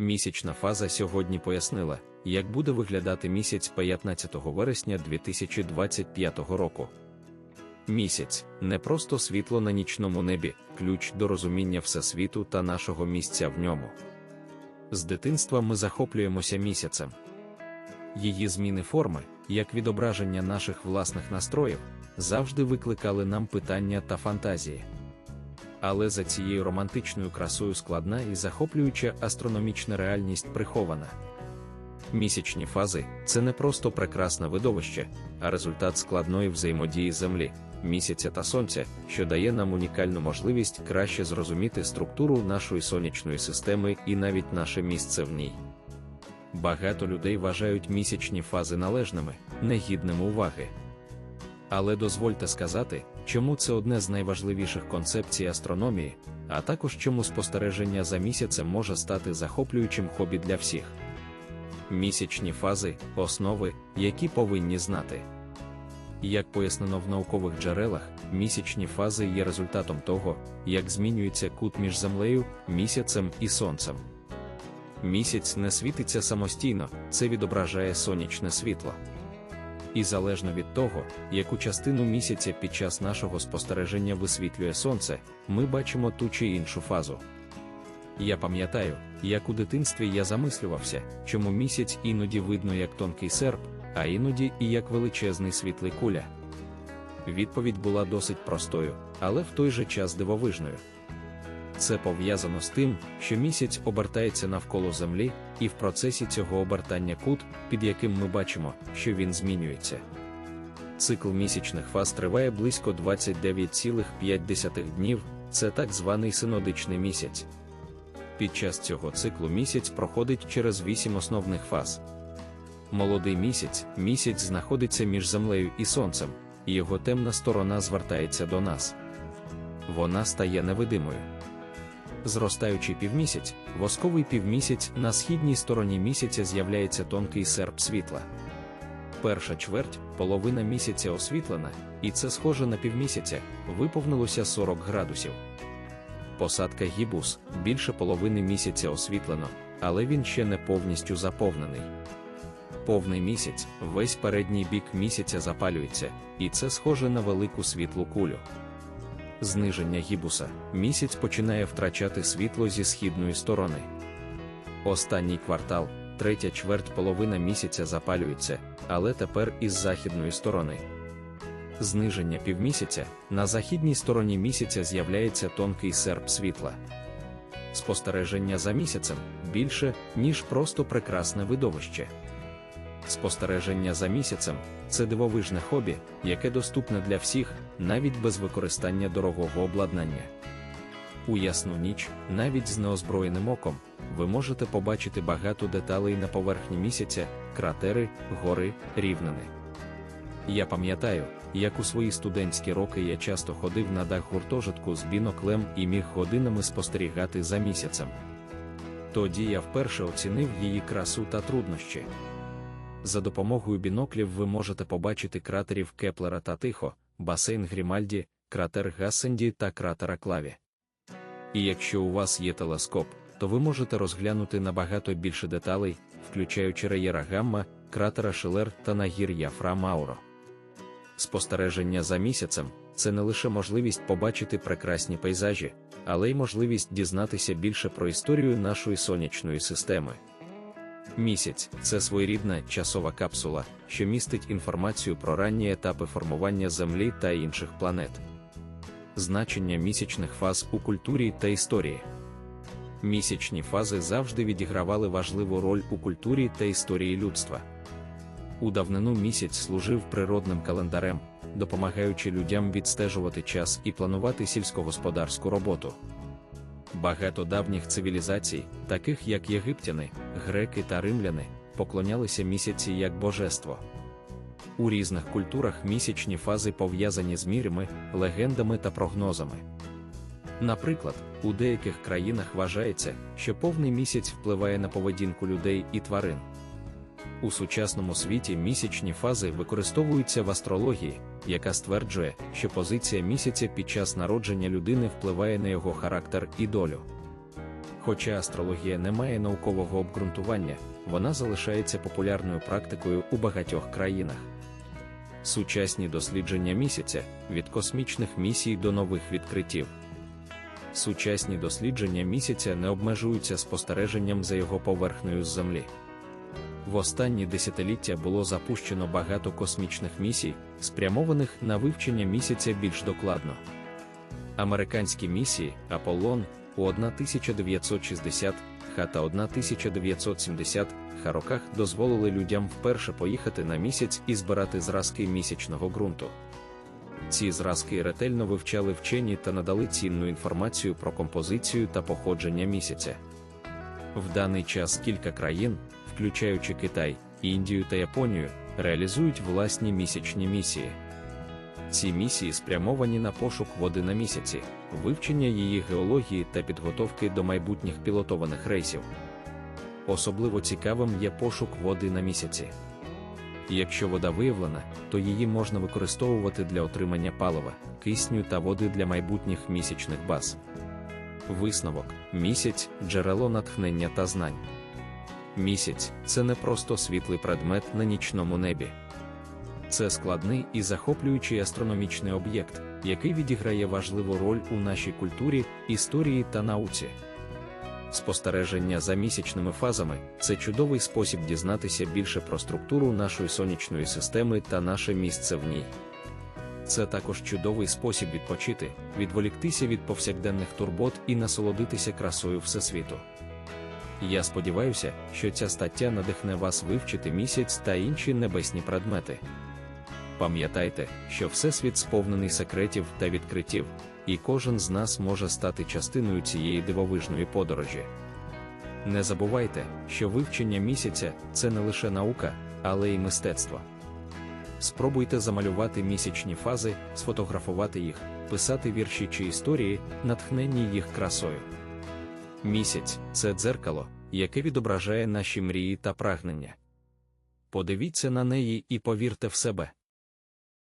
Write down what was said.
Місячна фаза сьогодні пояснила, як буде виглядати місяць 15 вересня 2025 року. Місяць не просто світло на нічному небі, ключ до розуміння всесвіту та нашого місця в ньому. З дитинства ми захоплюємося місяцем. Її зміни форми, як відображення наших власних настроїв, завжди викликали нам питання та фантазії. Але за цією романтичною красою складна і захоплююча астрономічна реальність прихована. Місячні фази це не просто прекрасне видовище, а результат складної взаємодії Землі, місяця та сонця, що дає нам унікальну можливість краще зрозуміти структуру нашої сонячної системи і навіть наше місце в ній. Багато людей вважають місячні фази належними, негідними уваги. Але дозвольте сказати, чому це одне з найважливіших концепцій астрономії, а також чому спостереження за місяцем може стати захоплюючим хобі для всіх. Місячні фази основи, які повинні знати. Як пояснено в наукових джерелах, місячні фази є результатом того, як змінюється кут між Землею, місяцем і сонцем. Місяць не світиться самостійно, це відображає сонячне світло. І залежно від того, яку частину місяця під час нашого спостереження висвітлює сонце, ми бачимо ту чи іншу фазу. Я пам'ятаю, як у дитинстві я замислювався, чому місяць іноді видно як тонкий серп, а іноді і як величезний світлий куля. Відповідь була досить простою, але в той же час дивовижною. Це пов'язано з тим, що місяць обертається навколо Землі, і в процесі цього обертання кут, під яким ми бачимо, що він змінюється. Цикл місячних фаз триває близько 29,5 днів, це так званий синодичний місяць. Під час цього циклу місяць проходить через вісім основних фаз. Молодий місяць місяць знаходиться між Землею і Сонцем, і його темна сторона звертається до нас. Вона стає невидимою. Зростаючий півмісяць, восковий півмісяць на східній стороні місяця з'являється тонкий серп світла. Перша чверть, половина місяця освітлена, і це схоже на півмісяця, виповнилося 40 градусів. Посадка гібус більше половини місяця освітлено, але він ще не повністю заповнений. Повний місяць, весь передній бік місяця запалюється, і це схоже на велику світлу кулю зниження гібуса, місяць починає втрачати світло зі східної сторони. Останній квартал, третя чверть половина місяця запалюється, але тепер із західної сторони. Зниження півмісяця на західній стороні місяця з'являється тонкий серп світла. Спостереження за місяцем більше, ніж просто прекрасне видовище. Спостереження за місяцем це дивовижне хобі, яке доступне для всіх, навіть без використання дорогого обладнання. У ясну ніч, навіть з неозброєним оком, ви можете побачити багато деталей на поверхні місяця, кратери, гори, рівнини. Я пам'ятаю, як у свої студентські роки я часто ходив на дах гуртожитку з біноклем і міг годинами спостерігати за місяцем. Тоді я вперше оцінив її красу та труднощі. За допомогою біноклів ви можете побачити кратерів Кеплера та Тихо, басейн Грімальді, кратер Гассенді та кратера Клаві. І якщо у вас є телескоп, то ви можете розглянути набагато більше деталей, включаючи Реєра Гамма, кратера Шилер та нагір'я Фра Мауро. Спостереження за місяцем це не лише можливість побачити прекрасні пейзажі, але й можливість дізнатися більше про історію нашої сонячної системи. Місяць це своєрідна часова капсула, що містить інформацію про ранні етапи формування Землі та інших планет. Значення місячних фаз у культурі та історії. Місячні фази завжди відігравали важливу роль у культурі та історії людства. У давнину місяць служив природним календарем, допомагаючи людям відстежувати час і планувати сільськогосподарську роботу. Багато давніх цивілізацій, таких як єгиптяни, греки та римляни, поклонялися місяці як божество. У різних культурах місячні фази пов'язані з мірами, легендами та прогнозами. Наприклад, у деяких країнах вважається, що повний місяць впливає на поведінку людей і тварин. У сучасному світі місячні фази використовуються в астрології, яка стверджує, що позиція місяця під час народження людини впливає на його характер і долю. Хоча астрологія не має наукового обґрунтування, вона залишається популярною практикою у багатьох країнах. Сучасні дослідження місяця від космічних місій до нових відкриттів. Сучасні дослідження місяця не обмежуються спостереженням за його поверхнею з Землі. В останні десятиліття було запущено багато космічних місій, спрямованих на вивчення місяця більш докладно. Американські місії Аполлон у 1960 ха та 1970 ха роках дозволили людям вперше поїхати на місяць і збирати зразки місячного ґрунту. Ці зразки ретельно вивчали вчені та надали цінну інформацію про композицію та походження місяця. В даний час кілька країн, включаючи Китай, Індію та Японію, реалізують власні місячні місії. Ці місії спрямовані на пошук води на місяці, вивчення її геології та підготовки до майбутніх пілотованих рейсів. Особливо цікавим є пошук води на місяці. Якщо вода виявлена, то її можна використовувати для отримання палива, кисню та води для майбутніх місячних баз. Висновок місяць джерело натхнення та знань. Місяць це не просто світлий предмет на нічному небі. Це складний і захоплюючий астрономічний об'єкт, який відіграє важливу роль у нашій культурі, історії та науці. Спостереження за місячними фазами це чудовий спосіб дізнатися більше про структуру нашої сонячної системи та наше місце в ній. Це також чудовий спосіб відпочити, відволіктися від повсякденних турбот і насолодитися красою Всесвіту. Я сподіваюся, що ця стаття надихне вас вивчити місяць та інші небесні предмети. Пам'ятайте, що Всесвіт сповнений секретів та відкриттів, і кожен з нас може стати частиною цієї дивовижної подорожі. Не забувайте, що вивчення місяця це не лише наука, але й мистецтво. Спробуйте замалювати місячні фази, сфотографувати їх, писати вірші чи історії, натхненні їх красою. Місяць це дзеркало, яке відображає наші мрії та прагнення. Подивіться на неї і повірте в себе.